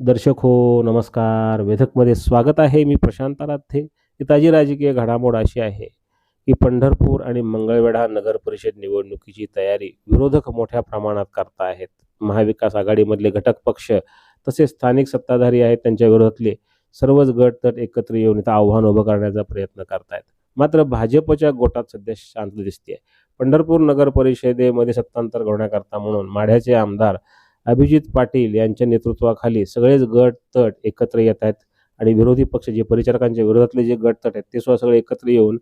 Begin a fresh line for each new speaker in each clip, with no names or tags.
दर्शक हो नमस्कार. वेधकमध्ये स्वागत आहे. मी प्रशांत आराध्ये. ही ताजी राजकीय घडामोड अशी आहे की पंढरपूर आणि मंगळवेढा नगर परिषद निवडणुकीची तयारी विरोधक मोठ्या प्रमाणात करत आहेत. महाविकास आघाडीमधले घटक पक्ष तसेच स्थानिक सत्ताधारी आहेत त्यांच्या विरोधातले सर्वच गट तर एकत्र येऊन इथं आव्हान उभं करण्याचा प्रयत्न करतायत मात्र भाजपच्या गोटात सध्या शांत दिसते पंढरपूर नगर परिषदेमध्ये सत्तांतर घडवण्याकरता म्हणून माढ्याचे आमदार अभिजित पाटील यांच्या नेतृत्वाखाली सगळेच गट तट एकत्र येत आहेत आणि विरोधी पक्ष जे परिचारकांच्या विरोधातले जे गट तट आहेत ते सुद्धा सगळे एकत्र येऊन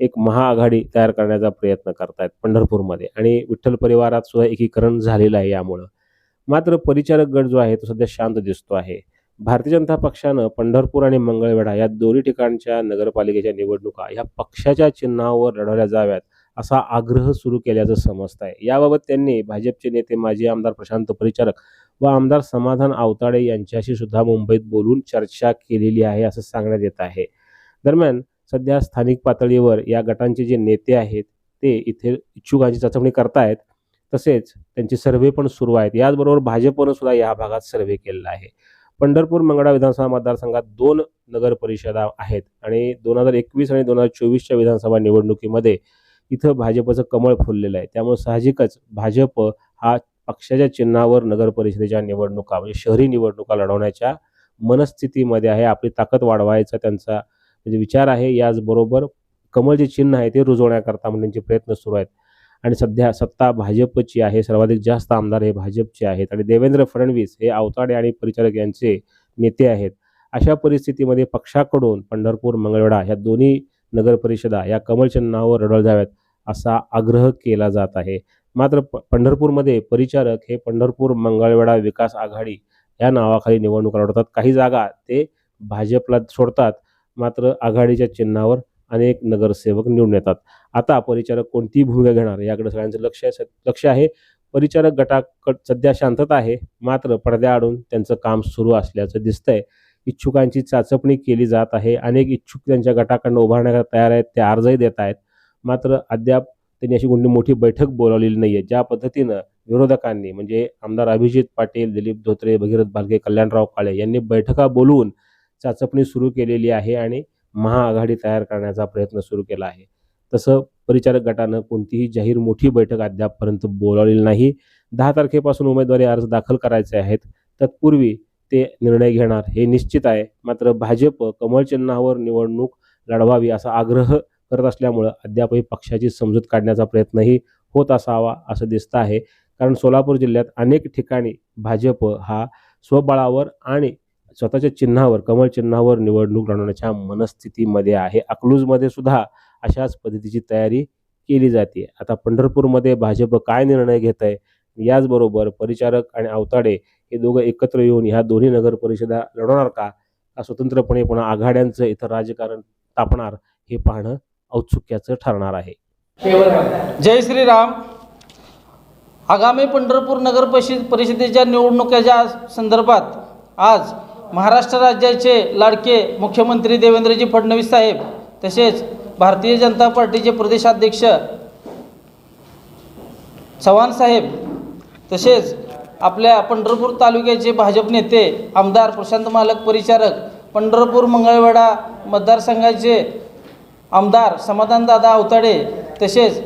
एक महाआघाडी तयार करण्याचा प्रयत्न करतायत पंढरपूरमध्ये. आणि विठ्ठल परिवारात सुद्धा एकीकरण झालेलं आहे यामुळं. मात्र परिचारक गट जो आहे तो सध्या शांत दिसतो आहे. भारतीय जनता पक्षानं पंढरपूर आणि मंगळवेढा या दोन्ही ठिकाणच्या नगरपालिकेच्या निवडणुका ह्या पक्षाच्या चिन्हावर लढवल्या जाव्यात. असा आग्रह सुरू केल्याचं समजत आहे याबाबत त्यांनी भाजपचे नेते माजी आमदार प्रशांत परिचारक व आमदार समाधान आवताडे यांच्याशी सुद्धा मुंबईत बोलून चर्चा केलेली आहे असं सांगण्यात येत आहे. दरम्यान सध्या स्थानिक पातळीवर या गटांचे जे नेते आहेत ते इथे इच्छुकांची चाचपणी करतायत. तसेच त्यांचे सर्व्हे पण सुरू आहेत. याचबरोबर भाजपनं सुद्धा या भागात सर्व्हे केलेला आहे. पंढरपूर मंगळा विधानसभा मतदारसंघात दोन नगर परिषदा आहेत आणि दोन हजार एकवीस आणि दोन हजार चोवीसच्या विधानसभा निवडणुकीमध्ये इथं भाजपचं कमळ फुललेलं आहे. त्यामुळे साहजिकच भाजप हा पक्षाच्या चिन्हावर नगर परिषदेच्या निवडणुका म्हणजे शहरी निवडणुका लढवण्याच्या मनस्थितीमध्ये आहे. आपली ताकद वाढवायचा त्यांचा म्हणजे विचार आहे. याचबरोबर कमळ जे चिन्ह आहे ते रुजवण्याकरता म्हणून त्यांचे प्रयत्न सुरू आहेत. आणि सध्या सत्ता भाजपची आहे. सर्वाधिक जास्त आमदार हे भाजपचे आहेत. आणि देवेंद्र फडणवीस हे आवताडे आणि परिचारक यांचे नेते आहेत. अशा परिस्थितीमध्ये पक्षाकडून पंढरपूर मंगळवेढा ह्या दोन्ही नगरपरिषदा या कमळ चिन्हावर लढवल्या जाव्यात असा आग्रह केला जात आहे. मात्र प पंढरपूरमध्ये परिचारक हे पंढरपूर मंगळवेढा विकास आघाडी या नावाखाली निवडणूक लढवतात. काही जागा ते भाजपला सोडतात. मात्र आघाडीच्या चिन्हावर अनेक नगरसेवक निवडून येतात. आता परिचारक कोणती भूमिका घेणार याकडे सगळ्यांचं लक्ष लक्ष आहे. परिचारक गटाकड सध्या शांतता आहे. मात्र पडद्याआडून त्यांचं काम सुरू असल्याचं दिसतंय. इच्छुकांची चाचपणी केली जात आहे. अनेक इच्छुक त्यांच्या गटाकडनं उभारण्याकरता तयार आहेत ते अर्जही देत आहेत. मात्र अद्याप त्यांनी अशी कोणती मोठी बैठक बोलावलेली नाही आहे ज्या पद्धतीनं विरोधकांनी म्हणजे आमदार अभिजित पाटील दिलीप धोत्रे भगीरथ भालके कल्याणराव काळे यांनी बैठका बोलवून चाचपणी सुरू केलेली आहे आणि महाआघाडी तयार करण्याचा प्रयत्न सुरू केला आहे. तसं परिचारक गटानं कोणतीही जाहीर मोठी बैठक अद्यापपर्यंत बोलावलेली नाही. दहा तारखेपासून उमेदवारी अर्ज दाखल करायचे आहेत. तत्पूर्वी ते निर्णय घेणार हे निश्चित आहे. मात्र भाजप कमळचिन्हावर निवडणूक लढवावी असा आग्रह करत असल्यामुळं अद्यापही पक्षाची समजूत काढण्याचा प्रयत्नही होत असावा असं दिसतं आहे. कारण सोलापूर जिल्ह्यात अनेक ठिकाणी भाजप हा स्वबळावर आणि स्वतःच्या चिन्हावर कमळ चिन्हावर निवडणूक लढवण्याच्या मनस्थितीमध्ये आहे. अकलूजमध्ये सुद्धा अशाच पद्धतीची तयारी केली जाते. आता पंढरपूरमध्ये भाजप काय निर्णय घेत आहे याचबरोबर परिचारक आणि अवताडे हे दोघं एकत्र येऊन ह्या दोन्ही नगर परिषदा लढवणार का? स्वतंत्रपणे पुन्हा आघाड्यांचं इथं राजकारण तापणार हे पाहणं औत्सुक्याचं ठरणार आहे.
जय श्रीराम. आगामी पंढरपूर नगर परिषद परिषदेच्या निवडणुकीच्या संदर्भात आज महाराष्ट्र राज्याचे लाडके मुख्यमंत्री देवेंद्रजी फडणवीस साहेब तसेच भारतीय जनता पार्टीचे प्रदेशाध्यक्ष चव्हाण साहेब तसेच आपल्या पंढरपूर तालुक्याचे भाजप नेते आमदार प्रशांत मालक परिचारक पंढरपूर मंगळवेढा मतदारसंघाचे आमदार समाधानदादा अवताडे तसेच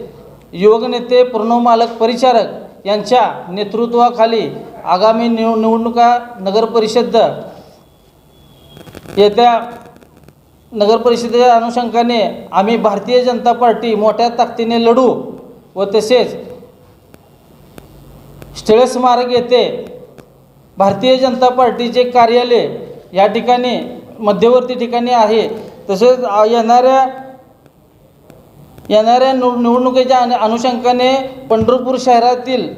युवक नेते प्रणव मालक परिचारक यांच्या नेतृत्वाखाली आगामी निव निवडणुका नगरपरिषद येत्या नगरपरिषदेच्या अनुषंगाने आम्ही भारतीय जनता पार्टी मोठ्या ताकदीने लढू व तसेच स्मारक येथे भारतीय जनता पार्टीचे कार्यालय या ठिकाणी मध्यवर्ती ठिकाणी आहे. तसेच येणाऱ्या येणाऱ्या निव निवडणुकीच्या अनु अनुषंगाने पंढरपूर शहरातील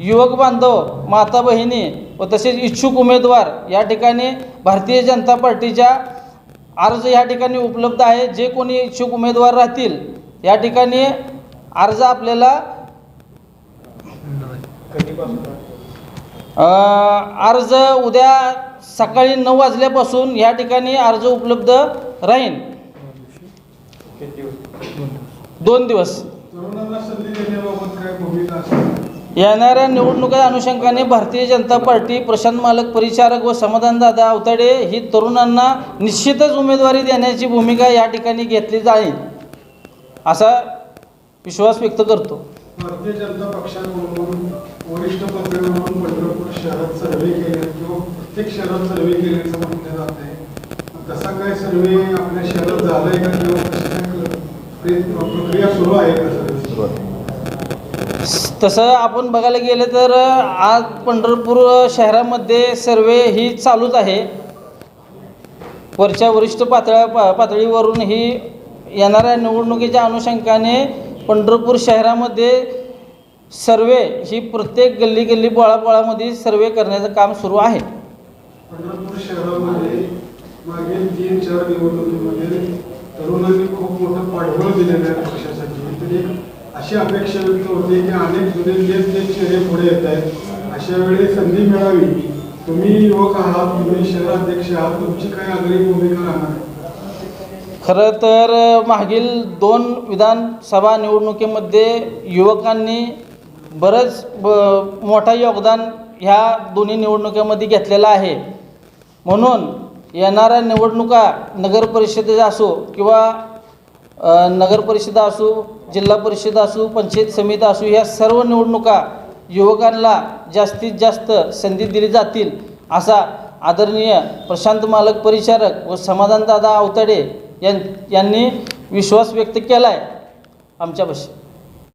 युवक बांधव माता बहिणी व तसेच इच्छुक उमेदवार या ठिकाणी भारतीय जनता पार्टीच्या अर्ज या ठिकाणी उपलब्ध आहे जे कोणी इच्छुक उमेदवार राहतील या ठिकाणी अर्ज आपल्याला अर्ज उद्या सकाळी नऊ वाजल्यापासून या ठिकाणी अर्ज उपलब्ध राहील दोन दिवस. येणाऱ्या निवडणुका अनुषंगाने भारतीय जनता पार्टी प्रशांत मालक परिचारक व समाधानदादा अवतडे ही तरुणांना निश्चितच उमेदवारी देण्याची भूमिका या ठिकाणी घेतली जाईल असा विश्वास व्यक्त करतो.
भारतीय जनता पक्षाकडून वरिष्ठ पातळीवरून पंढरपूर शहरात सर्वे केले किंवा प्रत्येक शहरात सर्वे केल्याचं म्हटलं जात आहे. तसा काय सर्वे आपल्या शहरात झालाय का किंवा प्रक्रिया सुरू आहे का सर्वे
तसं आपण बघायला गेलं तर आज पंढरपूर शहरामध्ये सर्वे ही चालूच आहे. वरच्या वरिष्ठ पातळ्या पा पातळीवरून ही येणाऱ्या निवडणुकीच्या अनुषंगाने पंढरपूर शहरामध्ये सर्वे ही प्रत्येक गल्ली गल्ली बोळापोळामध्ये सर्वे करण्याचं काम सुरू आहे.
पंढरपूर शहरामध्ये मागील तीन चार निवडणुकीमध्ये तरुणांनी खूप मोठं पाठबळ दिलेलं आहे पक्षासाठी तर एक अशी अपेक्षा व्यक्त होते की अनेक जुने तेच चेहरे पुढे येत आहेत. अशा वेळी संधी मिळावी. तुम्ही युवक आहात तुम्ही शहराध्यक्ष आहात तुमची काय भूमिका राहणार? आहे
खरं तर मागील दोन विधानसभा निवडणुकीमध्ये युवकांनी बरंच ब मोठा योगदान ह्या दोन्ही निवडणुकीमध्ये घेतलेलं आहे. म्हणून येणाऱ्या निवडणुका नगर परिषदेचा असो किंवा अ, नगर असो जिल्हा परिषद असो पंचायत समिती असो ह्या सर्व निवडणुका युवकांना जास्तीत जास्त संधी दिली जातील असा आदरणीय प्रशांत मालक परिचारक व समाधानदादा अवतडे यां यांनी विश्वास व्यक्त केला आहे आमच्यापाशी.